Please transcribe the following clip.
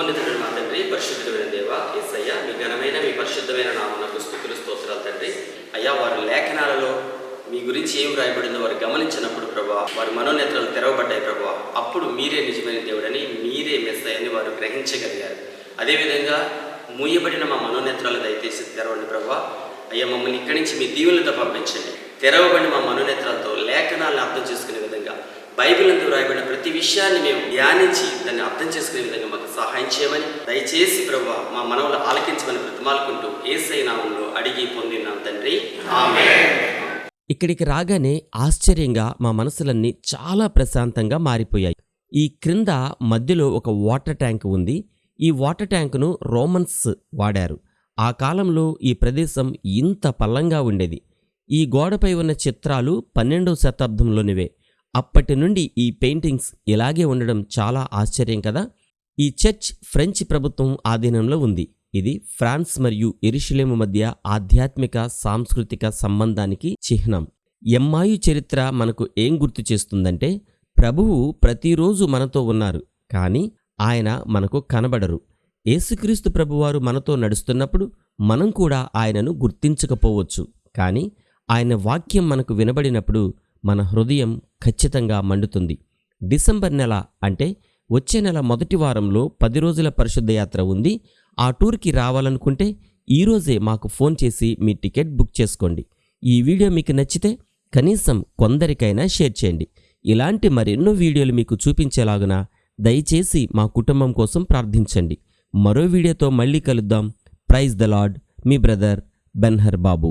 ఉన్నతుడు మా తండ్రి పరిశుద్ధుడైన దేవ ఎస్ఐయ మీ ఘనమైన మీ పరిశుద్ధమైన నామనకు స్థుతులు స్తోత్రాలు తండ్రి. అయ్యా వారి లేఖనాలలో మీ గురించి ఏం రాయబడిందో వారు గమనించినప్పుడు ప్రభా వారి మనోనేత్రాలు తెరవబడ్డాయి ప్రభా. అప్పుడు మీరే నిజమైన దేవుడని మీరే మెస్సయ్యని వారు గ్రహించగలిగారు. అదేవిధంగా మూయబడిన మా మనోనేత్రాలు దయచేసి తెరవండి ప్రభా. అయ్యా మమ్మల్ని ఇక్కడి నుంచి మీ దీవులతో పంపించండి. తెరవబడిన మా మనోనేత్రాలతో లేఖనాలను అర్థం చేసుకునే బైబిల్ నందు రాయబడిన ప్రతి విషయాన్ని మేము ధ్యానించి దాన్ని అర్థం చేసుకునే విధంగా మాకు సహాయం చేయమని దయచేసి ప్రభు మా మనవులు ఆలకించమని బ్రతిమాలుకుంటూ ఏసై నామంలో అడిగి పొందినాం తండ్రి. ఆమె ఇక్కడికి రాగానే ఆశ్చర్యంగా మా మనసులన్నీ చాలా ప్రశాంతంగా మారిపోయాయి. ఈ క్రింద మధ్యలో ఒక వాటర్ ట్యాంక్ ఉంది. ఈ వాటర్ ట్యాంకును రోమన్స్ వాడారు. ఆ కాలంలో ఈ ప్రదేశం ఇంత పల్లంగా ఉండేది. ఈ గోడపై ఉన్న చిత్రాలు పన్నెండవ శతాబ్దంలోనివే. అప్పటి నుండి ఈ పెయింటింగ్స్ ఇలాగే ఉండడం చాలా ఆశ్చర్యం కదా. ఈ చర్చ్ ఫ్రెంచ్ ప్రభుత్వం ఆధీనంలో ఉంది. ఇది ఫ్రాన్స్ మరియు ఎరుషులేము మధ్య ఆధ్యాత్మిక సాంస్కృతిక సంబంధానికి చిహ్నం. ఎమ్మాయు చరిత్ర మనకు ఏం గుర్తు చేస్తుందంటే ప్రభువు ప్రతిరోజు మనతో ఉన్నారు కానీ ఆయన మనకు కనబడరు. యేసుక్రీస్తు ప్రభువారు మనతో నడుస్తున్నప్పుడు మనం కూడా ఆయనను గుర్తించకపోవచ్చు. కానీ ఆయన వాక్యం మనకు వినబడినప్పుడు మన హృదయం ఖచ్చితంగా మండుతుంది. డిసెంబర్ నెల అంటే వచ్చే నెల మొదటి వారంలో పది రోజుల పరిశుద్ధ యాత్ర ఉంది. ఆ టూర్కి రావాలనుకుంటే ఈరోజే మాకు ఫోన్ చేసి మీ టికెట్ బుక్ చేసుకోండి. ఈ వీడియో మీకు నచ్చితే కనీసం కొందరికైనా షేర్ చేయండి. ఇలాంటి మరెన్నో వీడియోలు మీకు చూపించేలాగున దయచేసి మా కుటుంబం కోసం ప్రార్థించండి. మరో వీడియోతో మళ్ళీ కలుద్దాం. Praise the Lord. Me brother Benhur Babu.